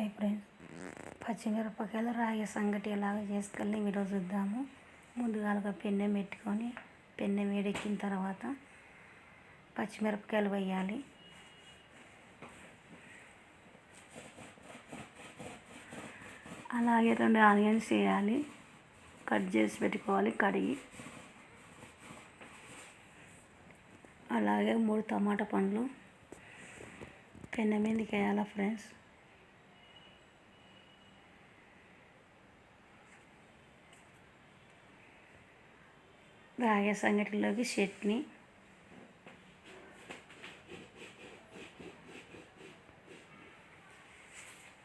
Hi friends పచ్చిమిరపకాయలు రాగి సంగటి ఎలాగ చేసుకెళ్ళి మీరు చూద్దాము ముందుగా పెన్నె పెట్టుకొని పెన్నె వేడెక్కిన తర్వాత పచ్చిమిరపకాయలు వేయాలి. అలాగే రెండు ఆనియన్స్ వేయాలి. కట్ చేసి పెట్టుకోవాలి కడిగి. అలాగే మూడు టమాటా పండ్లు పెన్నె మీదకి వేయాలా ఫ్రెండ్స్? రాగే సంగటిలోకి చట్నీ.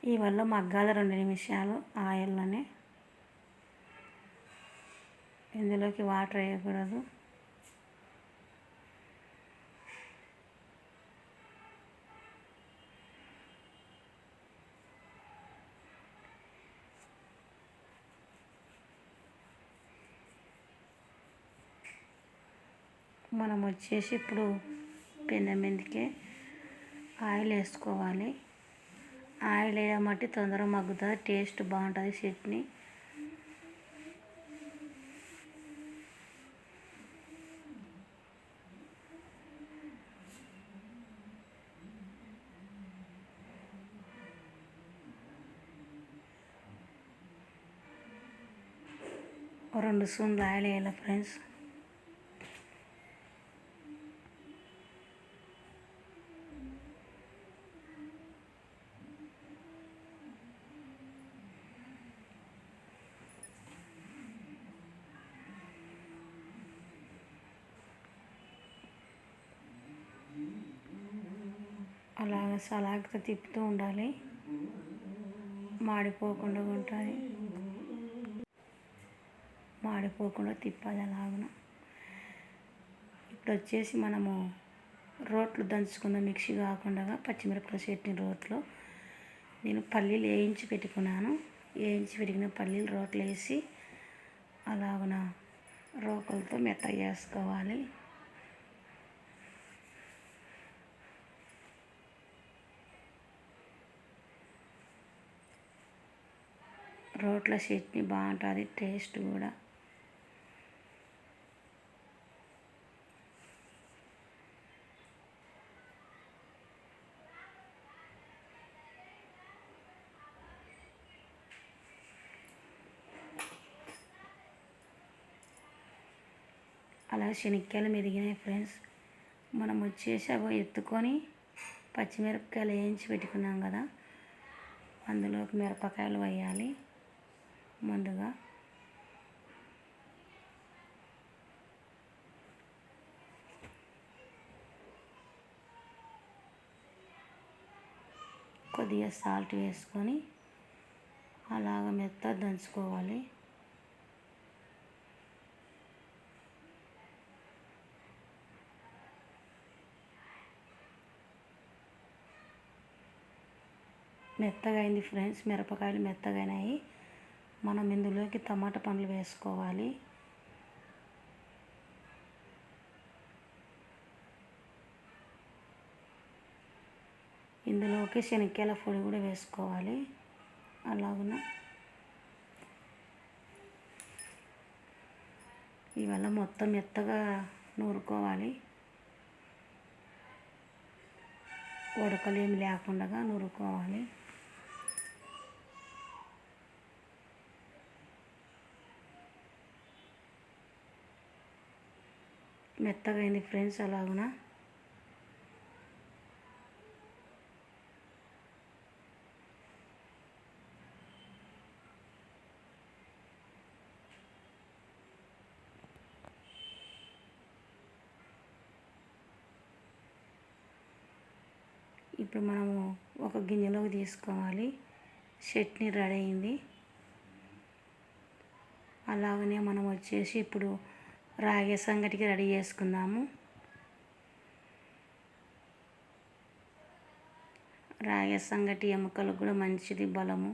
ఈ వల్ల మగ్గాల రెండు నిమిషాలు ఆయిల్లోనే. ఇందులోకి వాటర్ వేయకూడదు. మనం వచ్చేసి ఇప్పుడు పెనం మీదకే ఆయిల్ వేసుకోవాలి. ఆయిల్ వేయమట్టి తొందరగా మగ్గుతుంది. టేస్ట్ బాగుంటుంది చట్నీ. రెండు సూన్లు ఆయిల్ వేయాలి ఫ్రెండ్స్. అలా సలాగ్గా తిప్పుతూ ఉండాలి. మాడిపోకుండా ఉంటాయి మాడిపోకుండా తిప్పాలి అలాగన. ఇప్పుడు వచ్చేసి మనము రోట్లు దంచుకున్న మిక్సీ కాకుండా పచ్చిమిరపకాయ చట్నీ రోట్లో నేను పల్లీలు వేయించి పెట్టుకున్నాను. వేయించి పెట్టుకున్న పల్లీలు రోట్లు వేసి అలాగన రోకలతో మెత్తగా చేసుకోవాలి. రోట్ల చట్నీ బాగుంటుంది టేస్ట్ కూడా. అలా శనక్కాయలు మెరిగినాయి ఫ్రెండ్స్. మనం వచ్చేసి అవి ఎత్తుకొని పచ్చిమిరపకాయలు వేయించి పెట్టుకున్నాం కదా. అందులోకి మిరపకాయలు వేయాలి. ముందుగా. కొద్దిగా సాల్ట్ వేసుకొని అలాగ మెత్త దంచుకోవాలి. మెత్తగా అయింది ఫ్రెండ్స్ మిరపకాయలు మెత్తగానాయి మనం ఇందులోకి టమాటా పండ్లు వేసుకోవాలి. ఇందులోకి శనక్కాయల పొడి కూడా వేసుకోవాలి. అలాగున ఇవల్ల మొత్తం మెత్తగా నూరుకోవాలి. ఉడకలేమి లేకుండా నూరుకోవాలి. మెత్తగా అయింది ఫ్రెండ్స్ అలాగున? ఇప్పుడు మనము ఒక గిన్నెలోకి తీసుకోవాలి. చట్నీ రెడీ అయింది. అలాగనే మనం వచ్చేసి ఇప్పుడు రాగే సంగటికి రెడీ చేసుకుందాము. రాగే సంగటి ఎముకలకు కూడా మంచిది బలము.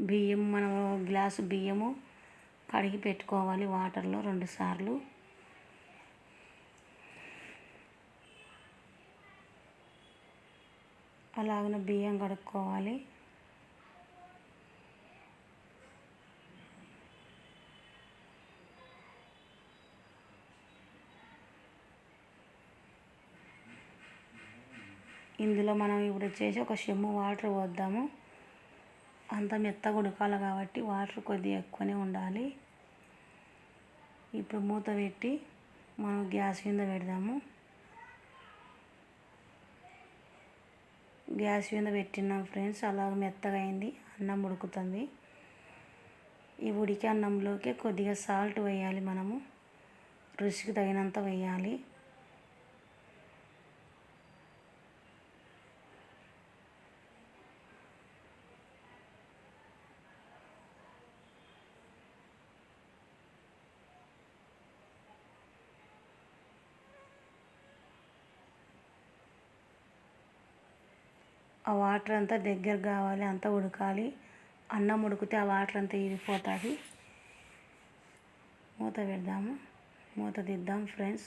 బియ్యం మనం గ్లాసు బియ్యము కడిగి పెట్టుకోవాలి వాటర్లో రెండుసార్లు అలాగనే బియ్యం కడుక్కోవాలి. ఇందులో మనం ఇప్పుడు వచ్చేసి ఒక చెమ్ము వాటర్ పోద్దాము. అంత మెత్తగా ఉడకాలి కాబట్టి వాటర్ కొద్దిగా ఎక్కువనే ఉండాలి. ఇప్పుడు మూత పెట్టి మనం గ్యాస్ మీద పెడదాము. గ్యాస్ మీద పెట్టినాం ఫ్రెండ్స్. అలాగ మెత్తగా అయింది. అన్నం ఉడుకుతుంది. ఈ ఉడికే అన్నంలోకి కొద్దిగా సాల్ట్ వేయాలి మనము. రుచికి తగినంత వేయాలి. ఆ వాటర్ అంతా దగ్గర కావాలి అంతా ఉడకాలి. అన్నం ఉడికితే ఆ వాటర్ అంతా ఇరిగిపోతుంది. మూత పెడదాము. మూత దిద్దాం ఫ్రెండ్స్.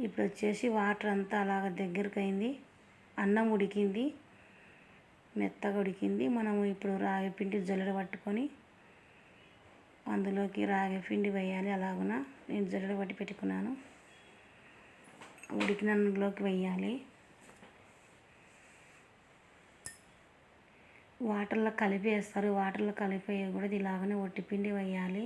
ఇప్పుడు వచ్చేసి వాటర్ అంతా అలాగ దగ్గరకు అయింది అన్నం ఉడికింది. మెత్తగా ఉడికింది. మనము ఇప్పుడు రాగి పిండి జల్లెడ పట్టుకొని అందులోకి రాగి పిండి వేయాలి అలాగున. నేను జల్లెడ పట్టి పెట్టుకున్నాను. ఉడికినందులోకి వేయాలి. వాటర్లో కలిపి వేస్తారు వాటర్లో కలిపి వేయకూడదు ఇలాగనే ఒట్టిపిండి వేయాలి.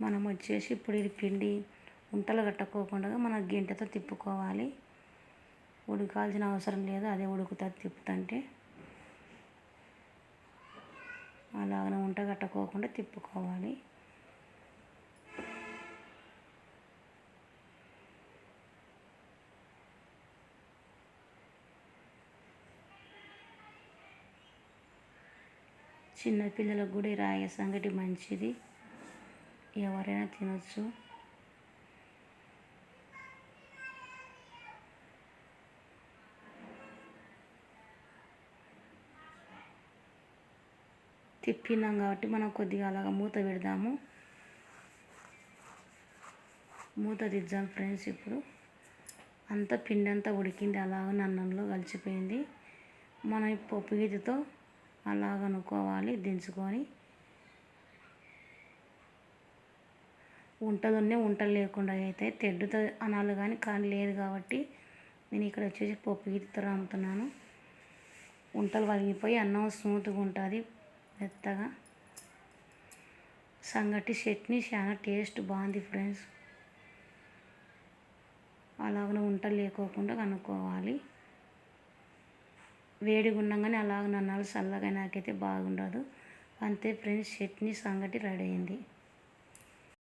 మనం వచ్చేసి ఇప్పుడు ఇది పిండి ఉంటలు కట్టుకోకుండా మన గింటతో తిప్పుకోవాలి. ఉడకాల్సిన అవసరం లేదు. అదే ఉడుకుతుంది తిప్పుతుంటే. అలాగనే వంట కట్టుకోకుండా తిప్పుకోవాలి. చిన్నపిల్లలకు కూడా ఈ రాగి సంగటి మంచిది. ఎవరైనా తినచ్చు. తిప్పినాం కాబట్టి మనం కొద్దిగా అలాగ మూత పెడదాము. మూత తీద్దాం ఫ్రెండ్స్ ఇప్పుడు. అంతా పిండి అంతా ఉడికింది అలాగ అన్నంలో కలిసిపోయింది. మనం పప్పు గీతతో అలాగ అనుకోవాలి దించుకొని. ఉంటదున్నే ఉంటలు లేకుండా అయితే తెడ్డుతో అనాలి కానీ కానీ లేదు కాబట్టి నేను ఇక్కడ వచ్చేసి పప్పు గీతతో రాముతున్నాను. ఉంటలు వలిగిపోయి అన్నం స్మూత్గా ఉంటుంది. మెత్తగా. సంగటి చట్నీ చాలా టేస్ట్ బాగుంది ఫ్రెండ్స్. అలాగనే ఉంటలు లేకోకుండా కనుక్కోవాలి. వేడిగా ఉండగానే అలాగ నన్నాలు చల్లగా నాకైతే బాగుండదు. అంతే ఫ్రెండ్స్ చట్నీ సంగటి రెడీ అయింది.